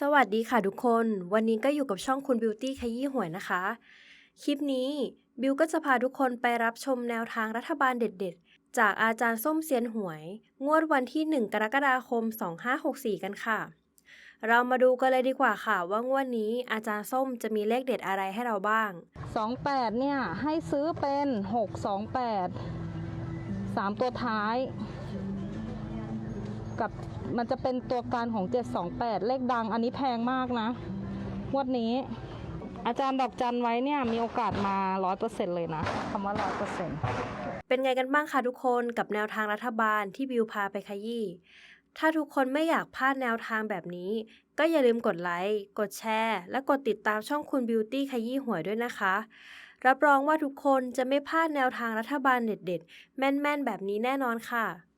สวัสดีค่ะทุกคน วันนี้ก็อยู่กับช่องคุณบิวตี้ขยี้หวยนะคะ คลิปนี้บิวก็จะพาทุกคนไปรับชมแนวทางรัฐบาลเด็ดๆ จากอาจารย์ส้มเซียนหวย งวดวันที่ 1 กรกฎาคม 2564 กันค่ะ เรามาดูกันเลยดีกว่าค่ะ ว่างวดนี้อาจารย์ส้มจะมีเลขเด็ดอะไรให้เราบ้าง 28 เนี่ย ให้ซื้อเป็น 628 3 ตัวท้าย กับมันจะเป็นตัวการของ 728 เลขดังอันนี้แพงมากนะงวดนี้ อาจารย์ดอกจันไว้เนี่ยมีโอกาสมา 100%เลยนะคำว่า 100%เป็นไงกันบ้างคะทุกคนกับแนวทางรัฐบาลที่บิวพาไปขยี้ถ้าทุกคนไม่อยากพลาดแนวทางแบบนี้ ก็อย่าลืมกดไลค์ กดแชร์ และกดติดตามช่องคุณบิวตี้ขยี้หวยด้วยนะคะ รับรองว่าทุกคนจะไม่พลาดแนวทางรัฐบาลเด็ดๆ แม่นๆ แบบนี้แน่นอนค่ะ